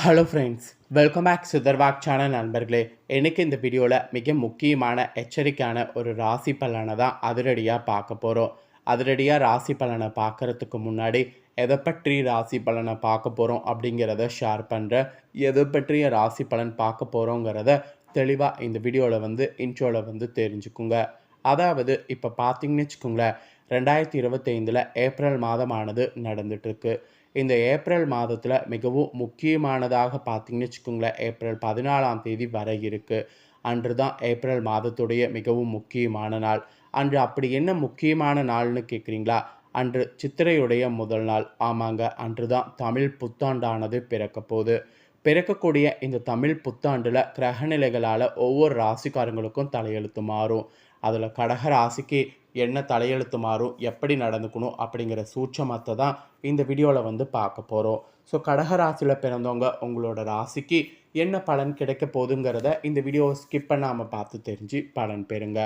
Hello friends welcome back சுதர்வாக் channel நண்பர்களே. எனக்கு இந்த வீடியோவில் மிக முக்கியமான எச்சரிக்கையான ஒரு ராசி பலனை தான் அதிரடியாக பார்க்க போகிறோம் அதிரடியாக ராசி பலனை பார்க்குறதுக்கு முன்னாடி எதை பற்றி ராசி பலனை பார்க்க போகிறோம் அப்படிங்கிறத ஷேர் பண்ணுறேன் எதை பற்றிய ராசி பலன் பார்க்க போகிறோங்கிறத தெளிவாக இந்த வீடியோவில் வந்து இன்ட்ரோவில் வந்து தெரிஞ்சுக்குங்க. அதாவது இப்போ பார்த்தீங்கன்னு வச்சுக்கோங்களேன் ரெண்டாயிரத்தி இருபத்தைந்தில் ஏப்ரல் மாதமானது நடந்துட்டுருக்கு இந்த ஏப்ரல் மாதத்தில் மிகவும் முக்கியமானதாக பார்த்தீங்கன்னு வச்சுக்கோங்களேன். ஏப்ரல் பதினாலாம் தேதி வர இருக்குது அன்று தான் ஏப்ரல் மாதத்துடைய மிகவும் முக்கியமான நாள். அன்று அப்படி என்ன முக்கியமான நாள்னு கேட்குறீங்களா அன்று சித்திரையுடைய முதல் நாள். ஆமாங்க அன்று தான் தமிழ் புத்தாண்டானது பிறக்க போகுது. பிறக்கக்கூடிய இந்த தமிழ் புத்தாண்டில் கிரகநிலைகளால் ஒவ்வொரு ராசிக்காரங்களுக்கும் தலையெழுத்து மாறும். அதில் கடக ராசிக்கு என்ன தலையெழுத்து மாறும் எப்படி நடந்துக்கணும் அப்படிங்கிற சூட்சமத்தை தான் இந்த வீடியோவில் வந்து பார்க்க போகிறோம் ஸோ கடக ராசியில் பிறந்தவங்க உங்களோட ராசிக்கு என்ன பலன் கிடைக்க போகுதுங்கிறத இந்த வீடியோவை ஸ்கிப் பண்ணாமல் பார்த்து தெரிஞ்சு பலன் பெறுங்க.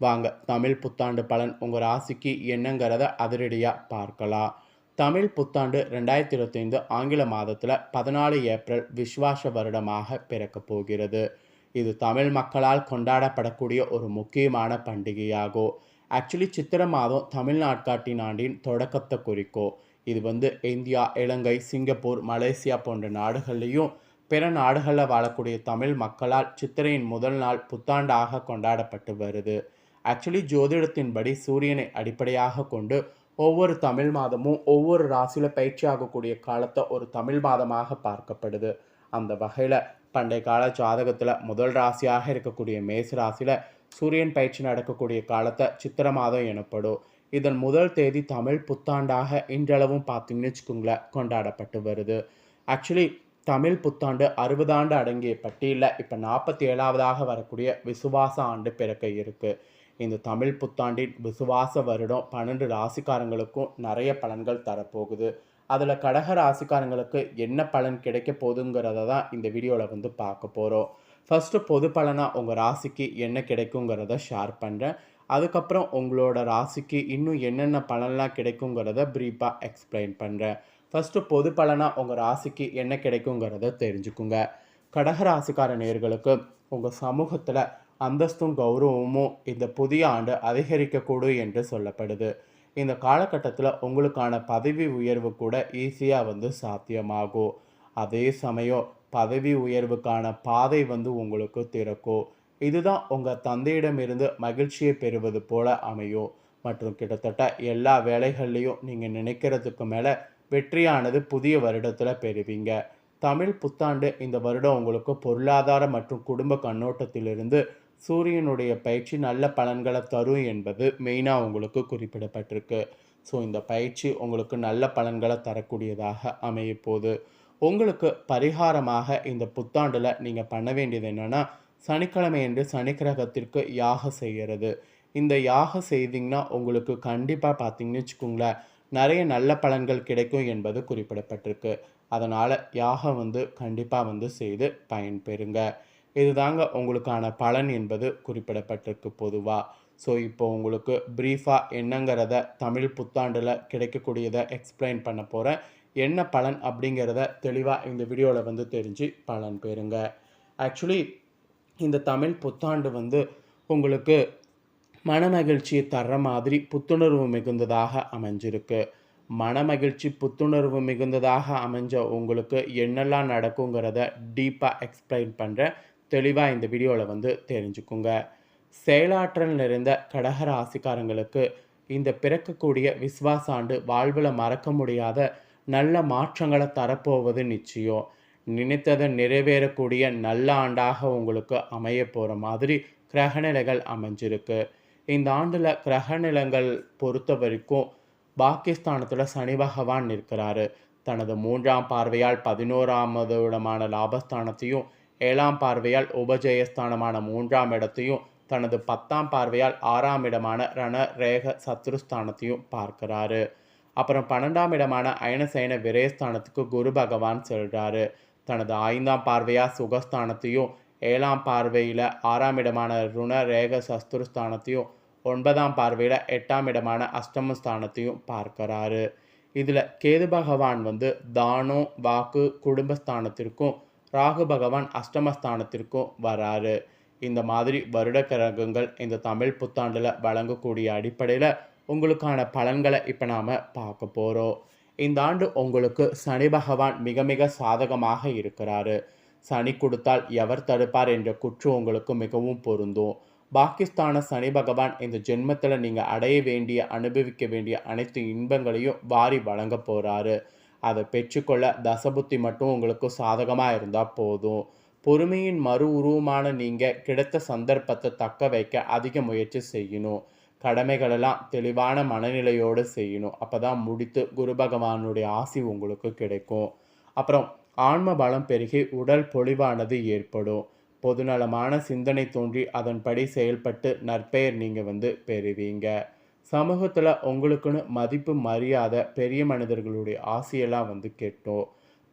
வாங்க தமிழ் புத்தாண்டு பலன் உங்கள் ராசிக்கு என்னங்கிறத அதிரடியாக பார்க்கலாம். தமிழ் புத்தாண்டு ரெண்டாயிரத்தி இருபத்தைந்து ஆங்கில மாதத்தில் பதினாலு ஏப்ரல் விஸ்வாச வருடமாக பிறக்கப் போகிறது. இது தமிழ் மக்களால் கொண்டாடப்படக்கூடிய ஒரு முக்கியமான பண்டிகையாகும் ஆக்சுவலி சித்திர மாதம் தமிழ் நாட்காட்டின் ஆண்டின் தொடக்கத்தை குறிக்கும் இது வந்து இந்தியா இலங்கை சிங்கப்பூர் மலேசியா போன்ற நாடுகள்லேயும் பிற நாடுகளில் வாழக்கூடிய தமிழ் மக்களால் சித்திரையின் முதல் நாள் புத்தாண்டாக கொண்டாடப்பட்டு வருது. ஆக்சுவலி ஜோதிடத்தின்படி சூரியனை அடிப்படையாக கொண்டு ஒவ்வொரு தமிழ் மாதமும் ஒவ்வொரு ராசியில் பயிற்சி ஆகக்கூடிய காலத்தை ஒரு தமிழ் மாதமாக பார்க்கப்படுது. அந்த வகையில் பண்டைய கால ஜாதகத்தில் முதல் ராசியாக இருக்கக்கூடிய மேசு ராசியில் சூரியன் பயிற்சி நடக்கக்கூடிய காலத்தை சித்திர மாதம் எனப்படும். இதன் முதல் தேதி தமிழ் புத்தாண்டாக இன்றளவும் பார்த்தீங்கன்னு வச்சுக்கோங்களேன் கொண்டாடப்பட்டு வருது. ஆக்சுவலி தமிழ் புத்தாண்டு அறுபது ஆண்டு அடங்கிய பட்டியலில் இப்போ நாற்பத்தி ஏழாவதாக வரக்கூடிய விசுவாச ஆண்டு பிறக்க இருக்குது இந்த தமிழ் புத்தாண்டின் விசுவாச வருடம் பன்னெண்டு ராசிக்காரங்களுக்கும் நிறைய பலன்கள் தரப்போகுது. அதில் கடக ராசிக்காரங்களுக்கு என்ன பலன் கிடைக்க போகுதுங்கிறத தான் இந்த வீடியோவில் வந்து பார்க்க போகிறோம் ஃபஸ்ட்டு பொது பலனாக உங்கள் ராசிக்கு என்ன கிடைக்குங்கிறத ஷேர் பண்ணுறேன் அதுக்கப்புறம் உங்களோட ராசிக்கு இன்னும் என்னென்ன பலன்லாம் கிடைக்குங்கிறத ப்ரீஃபாக எக்ஸ்பிளைன் பண்ணுறேன் ஃபஸ்ட்டு பொது பலனாக உங்கள் ராசிக்கு என்ன கிடைக்குங்கிறத தெரிஞ்சுக்குங்க. கடக ராசிக்கார நேர்களுக்கு உங்கள் சமூகத்தில் அந்தஸ்தும் கௌரவமும் இந்த புதிய ஆண்டு அதிகரிக்கக்கூடும் என்று சொல்லப்படுது. இந்த காலகட்டத்தில் உங்களுக்கான பதவி உயர்வு கூட ஈஸியாக வந்து சாத்தியமாகும். அதே சமயம் பதவி உயர்வுக்கான பாதை வந்து உங்களுக்கு திறக்கும். இதுதான் உங்கள் தந்தையிடமிருந்து மகிழ்ச்சியை பெறுவது போல அமையும். மற்றும் கிட்டத்தட்ட எல்லா வேலைகள்லையும் நீங்கள் நினைக்கிறதுக்கு மேலே வெற்றியானது புதிய வருடத்தில் பெறுவீங்க. தமிழ் புத்தாண்டு இந்த வருடம் உங்களுக்கு பொருளாதார மற்றும் குடும்ப கண்ணோட்டத்திலிருந்து சூரியனுடைய பயிற்சி நல்ல பலன்களை தரும் என்பது மெயினாக உங்களுக்கு குறிப்பிடப்பட்டிருக்கு. ஸோ இந்த பயிற்சி உங்களுக்கு நல்ல பலன்களை தரக்கூடியதாக அமையப்போகுது உங்களுக்கு பரிகாரமாக இந்த புத்தாண்டில் நீங்கள் பண்ண வேண்டியது என்னென்னா சனிக்கிழமை என்று சனி கிரகத்திற்கு யாகம் செய்கிறது இந்த யாகம் செய்தீங்கன்னா உங்களுக்கு கண்டிப்பாக பார்த்தீங்கன்னு வச்சுக்கோங்களேன் நிறைய நல்ல பலன்கள் கிடைக்கும் என்பது குறிப்பிடப்பட்டிருக்கு. அதனால் யாகம் வந்து கண்டிப்பாக வந்து செய்து பயன்பெறுங்க. இதுதாங்க உங்களுக்கான பலன் என்பது குறிப்பிடப்பட்டிருக்கு பொதுவாக ஸோ இப்போ உங்களுக்கு ப்ரீஃபாக என்னங்கிறத தமிழ் புத்தாண்டில் கிடைக்கக்கூடியதை எக்ஸ்பிளைன் பண்ண போகிறேன் என்ன பலன் அப்படிங்கிறத தெளிவாக இந்த வீடியோவில் வந்து தெரிஞ்சு பலன் பெறுங்க. ஆக்சுவலி இந்த தமிழ் புத்தாண்டு வந்து உங்களுக்கு மனமகிழ்ச்சியை தர்ற மாதிரி புத்துணர்வு மிகுந்ததாக அமைஞ்சிருக்கு. மனமகிழ்ச்சி புத்துணர்வு மிகுந்ததாக அமைஞ்ச உங்களுக்கு என்னெல்லாம் நடக்குங்கிறத டீப்பாக எக்ஸ்பிளைன் பண்ணுறேன் தெளிவாக இந்த வீடியோவில் வந்து தெரிஞ்சுக்குங்க. செயலாற்றல் நிறைந்த கடகர ஆசிக்காரங்களுக்கு இந்த பிறக்கக்கூடிய விஸ்வாசாண்டு வாழ்வில் மறக்க முடியாத நல்ல மாற்றங்களை தரப்போவது நிச்சயம். நினைத்ததை நிறைவேறக்கூடிய நல்ல ஆண்டாக உங்களுக்கு அமைய போகிற மாதிரி கிரகநிலைகள் அமைஞ்சிருக்கு. இந்த ஆண்டில் கிரகநிலங்கள் பொறுத்த வரைக்கும் பாகிஸ்தானத்தில் சனி பகவான் நிற்கிறாரு. தனது மூன்றாம் பார்வையால் பதினோராமது இடமான லாபஸ்தானத்தையும் ஏழாம் பார்வையால் உபஜயஸ்தானமான மூன்றாம் இடத்தையும் தனது பத்தாம் பார்வையால் ஆறாம் இடமான ரண ரேக சத்ருஸ்தானத்தையும் பார்க்கிறாரு. அப்புறம் பன்னெண்டாம் இடமான அயனசேன விரயஸ்தானத்துக்கு குரு பகவான் செல்கிறாரு தனது ஐந்தாம் பார்வையாக சுகஸ்தானத்தையும் ஏழாம் பார்வையில் ஆறாம் இடமான ருண ரேக சஸ்துருஸ்தானத்தையும் ஒன்பதாம் பார்வையில் எட்டாம் இடமான அஷ்டமஸ்தானத்தையும் பார்க்கிறாரு. இதில் கேது பகவான் வந்து தானம் வாக்கு குடும்பஸ்தானத்திற்கும் ராகு பகவான் அஷ்டமஸ்தானத்திற்கும் வராரு. இந்த மாதிரி வருட கிரகங்கள் இந்த தமிழ் புத்தாண்டில் வழங்கக்கூடிய அடிப்படையில் உங்களுக்கான பலன்களை இப்போ நாம் பார்க்க போகிறோம் இந்த ஆண்டு உங்களுக்கு சனி பகவான் மிக மிக சாதகமாக இருக்கிறாரு. சனி கொடுத்தால் எவர் தடுப்பார் என்ற குற்று உங்களுக்கு மிகவும் பொருந்தும். பாகிஸ்தான சனி பகவான் இந்த ஜென்மத்தில் நீங்கள் அடைய வேண்டிய அனுபவிக்க வேண்டிய அனைத்து இன்பங்களையும் வாரி வழங்க போகிறாரு அதை பெற்றுக்கொள்ள தசபுத்தி மட்டும் உங்களுக்கு சாதகமாக இருந்தால் போதும். பொறுமையின் மறு உருவமான நீங்கள் கிடைத்த சந்தர்ப்பத்தை தக்க வைக்க அதிக முயற்சி செய்யணும். கடமைகளெல்லாம் தெளிவான மனநிலையோடு செய்யணும். அப்போ தான் முடித்து குரு பகவானுடைய ஆசி உங்களுக்கு கிடைக்கும். அப்புறம் ஆன்ம பலம் பெருகி உடல் பொலிவானது ஏற்படும். பொதுநலமான சிந்தனை தோன்றி அதன்படி செயல்பட்டு நற்பெயர் நீங்கள் வந்து பெறுவீங்க. சமூகத்தில் உங்களுக்குன்னு மதிப்பு மரியாதை பெரிய மனிதர்களுடைய ஆசையெல்லாம் வந்து கெட்டும்.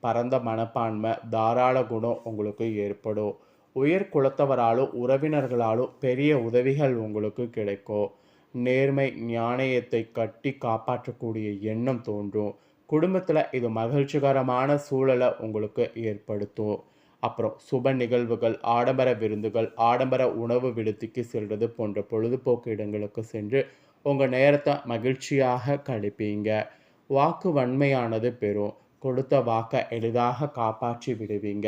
பரந்த மனப்பான்மை தாராள குணம் உங்களுக்கு ஏற்படும். உயர் குலத்தவராலும் உறவினர்களாலும் பெரிய உதவிகள் உங்களுக்கு கிடைக்கும். நேர்மை ஞானயத்தை கட்டி காப்பாற்றக்கூடிய எண்ணம் தோன்றும். குடும்பத்தில் இது மகிழ்ச்சிகரமான சூழலை உங்களுக்கு ஏற்படுத்தும். அப்புறம் சுப நிகழ்வுகள் ஆடம்பர விருந்துகள் ஆடம்பர உணவு விடுதிக்கு செல்வது போன்ற பொழுதுபோக்கு இடங்களுக்கு சென்று உங்கள் நேரத்தை மகிழ்ச்சியாக கழிப்பீங்க. வாக்கு வன்மையானது பெறும். கொடுத்த வாக்கை எளிதாக காப்பாற்றி விடுவீங்க.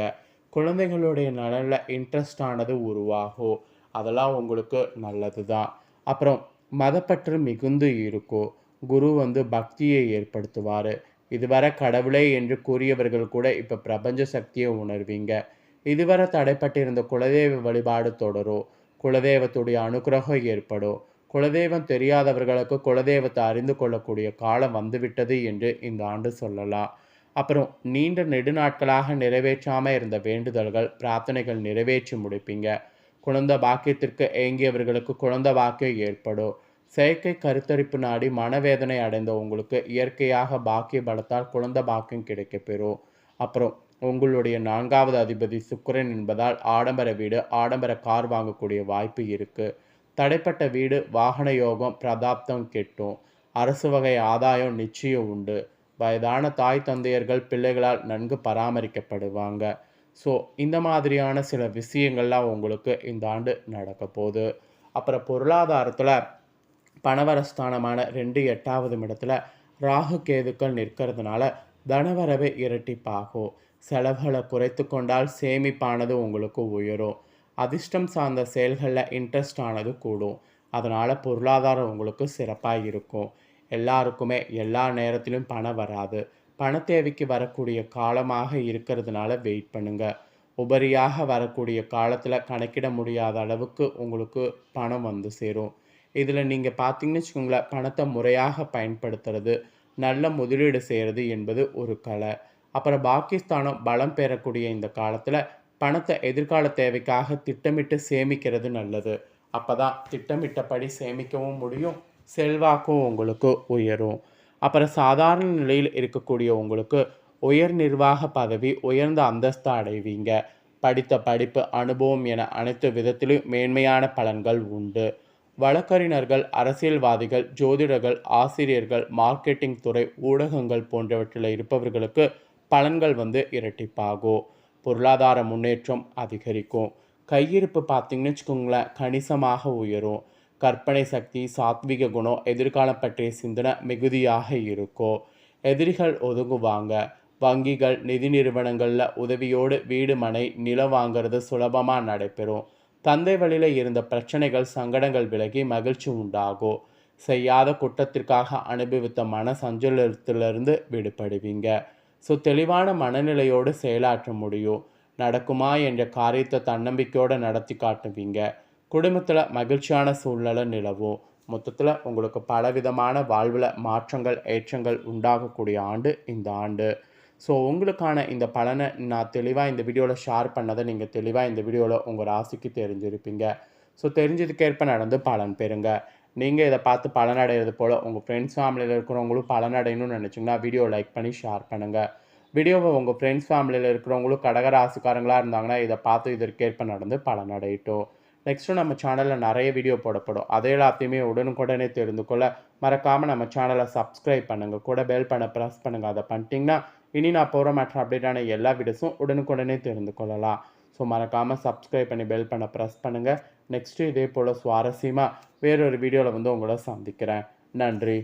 குழந்தைகளுடைய நலனில் இன்ட்ரெஸ்டானது உருவாகும். அதெல்லாம் உங்களுக்கு நல்லது தான் அப்புறம் மதப்பற்று மிகுந்து இருக்கும். குரு வந்து பக்தியை ஏற்படுத்துவார். இதுவரை கடவுளே என்று கூறியவர்கள் கூட இப்போ பிரபஞ்ச சக்தியை உணர்வீங்க. இதுவரை தடைப்பட்டிருந்த குலதெய்வ வழிபாடு தொடரும். குலதெய்வத்துடைய அனுகிரகம் ஏற்படும். குலதெய்வம் தெரியாதவர்களுக்கு குலதெய்வத்தை அறிந்து கொள்ளக்கூடிய காலம் வந்துவிட்டது என்று இந்த ஆண்டு சொல்லலாம். அப்புறம் நீண்ட நெடுநாட்களாக நிறைவேற்றாமல் இருந்த வேண்டுதல்கள் பிரார்த்தனைகள் நிறைவேற்றி முடிப்பீங்க. குழந்த பாக்கியத்திற்கு ஏங்கியவர்களுக்கு குழந்த பாக்கியம் ஏற்படும். செயற்கை கருத்தரிப்பு நாடி மனவேதனை அடைந்த உங்களுக்கு இயற்கையாக பாக்கிய பலத்தால் குழந்த பாக்கியம் கிடைக்கப்பெறும். அப்புறம் உங்களுடைய நான்காவது அதிபதி சுக்கரன் என்பதால் ஆடம்பர வீடு ஆடம்பர கார் வாங்கக்கூடிய வாய்ப்பு இருக்குது தடைப்பட்ட வீடு வாகன யோகம் பிரதாப்தம் கெட்டும். அரசு வகை ஆதாயம் நிச்சயம் உண்டு. வயதான தாய் தந்தையர்கள் பிள்ளைகளால் நன்கு பராமரிக்கப்படுவாங்க. ஸோ இந்த மாதிரியான சில விஷயங்கள்லாம் உங்களுக்கு இந்த ஆண்டு நடக்க போகுது. அப்புறம் பொருளாதாரத்தில் பணவரஸ்தானமான ரெண்டு எட்டாவது இடத்துல ராகு கேதுக்கள் நிற்கிறதுனால தனவரவை இரட்டிப்பாகும். செலவுகளை குறைத்து கொண்டால் சேமிப்பானது உங்களுக்கு உயரும். அதிர்ஷ்டம் சார்ந்த செயல்களில் இன்ட்ரெஸ்ட் ஆனது கூடும். அதனால் பொருளாதாரம் உங்களுக்கு சிறப்பாக இருக்கும். எல்லாருக்குமே எல்லா நேரத்திலும் பணம் வராது. பண தேவைக்கு வரக்கூடிய காலமாக இருக்கிறதுனால வெயிட் பண்ணுங்கள் உபரியாக வரக்கூடிய காலத்தில் கணக்கிட முடியாத அளவுக்கு உங்களுக்கு பணம் வந்து சேரும். இதில் நீங்கள் பார்த்தீங்கன்னு வச்சுக்கோங்களேன் பணத்தை முறையாக பயன்படுத்துறது நல்ல முதலீடு செய்கிறது என்பது ஒரு கலை. அப்புறம் பாகிஸ்தானம் பலம் பெறக்கூடிய இந்த காலத்தில் பணத்தை எதிர்கால தேவைக்காக திட்டமிட்டு சேமிக்கிறது நல்லது. அப்போ தான் திட்டமிட்டபடி சேமிக்கவும் முடியும் செல்வாக்கும் உங்களுக்கு உயரும். அப்புறம் சாதாரண நிலையில் இருக்கக்கூடிய உங்களுக்கு உயர் நிர்வாக பதவி உயர்ந்த அந்தஸ்து அடைவீங்க. படித்த படிப்பு அனுபவம் என அனைத்து விதத்திலும் மேன்மையான பலன்கள் உண்டு. வழக்கறிஞர்கள் அரசியல்வாதிகள் ஜோதிடர்கள் ஆசிரியர்கள் மார்க்கெட்டிங் துறை ஊடகங்கள் போன்றவற்றில் இருப்பவர்களுக்கு பலன்கள் வந்து இரட்டிப்பாகும். பொருளாதார முன்னேற்றம் அதிகரிக்கும். கையிருப்பு பார்த்தீங்கன்னு வச்சுக்கோங்களேன் கணிசமாக உயரும். கற்பனை சக்தி சாத்விக குணம் எதிர்காலம் பற்றிய சிந்தனை மிகுதியாக இருக்கும். எதிரிகள் ஒதுங்குவாங்க. வங்கிகள் நிதி நிறுவனங்களில் உதவியோடு வீடு மனை நிலம் வாங்கிறது சுலபமாக நடைபெறும். தந்தை வழியில் இருந்த பிரச்சனைகள் சங்கடங்கள் விலகி மகிழ்ச்சி உண்டாகும். செய்யாத குற்றத்திற்காக அனுபவித்த மன சஞ்சலத்திலிருந்து விடுபடுவீங்க. ஸோ தெளிவான மனநிலையோடு செயலாற்ற முடியும். நடக்குமா என்ற காரியத்தை தன்னம்பிக்கையோடு நடத்தி காட்டுவீங்க. குடும்பத்தில் மகிழ்ச்சியான சூழ்நிலை நிலவும். மொத்தத்தில் உங்களுக்கு பலவிதமான வாழ்வில் மாற்றங்கள் ஏற்றங்கள் உண்டாகக்கூடிய ஆண்டு இந்த ஆண்டு. ஸோ உங்களுக்கான இந்த பலனை நான் தெளிவாக இந்த வீடியோவில் ஷேர் பண்ணதை நீங்கள் தெளிவாக இந்த வீடியோவில் உங்கள் ராசிக்கு தெரிஞ்சிருப்பீங்க. ஸோ தெரிஞ்சதுக்கேற்ப நடந்து பலன் பெறுங்க. நீங்கள் இதை பார்த்து பலனடைகிறது போல் உங்கள் ஃப்ரெண்ட்ஸ் ஃபேமிலியில் இருக்கிறவங்களும் பலனடையணும்னு நினச்சிங்கன்னா வீடியோ லைக் பண்ணி ஷேர் பண்ணுங்கள் வீடியோவை உங்கள் ஃப்ரெண்ட்ஸ் ஃபேமிலியில் இருக்கிறவங்களும் கடகராசிக்காரங்களாக இருந்தாங்கன்னா இதை பார்த்து இதற்கேற்ப நடந்து பலனடையட்டும் நெக்ஸ்ட்டு நம்ம சேனலில் நிறைய வீடியோ போடப்படும். அதை எல்லாத்தையுமே உடனுக்குடனே தெரிந்து கொள்ள மறக்காமல் நம்ம சேனலை சப்ஸ்கிரைப் பண்ணுங்கள் கூட பெல் பண்ண ப்ரெஸ் பண்ணுங்கள் அதை பண்ணிட்டீங்கன்னா இனி நான் போகிற மற்ற அப்டேட்டான எல்லா வீடியோஸும் உடனுக்குடனே தெரிந்து கொள்ளலாம். ஸோ மறக்காமல் சப்ஸ்கிரைப் பண்ணி பெல் பண்ண ப்ரெஸ் பண்ணுங்கள் நெக்ஸ்ட்டு இதே போல் சுவாரஸ்யமாக வேறொரு வீடியோவில் வந்து உங்களை சந்திக்கிறேன். நன்றி.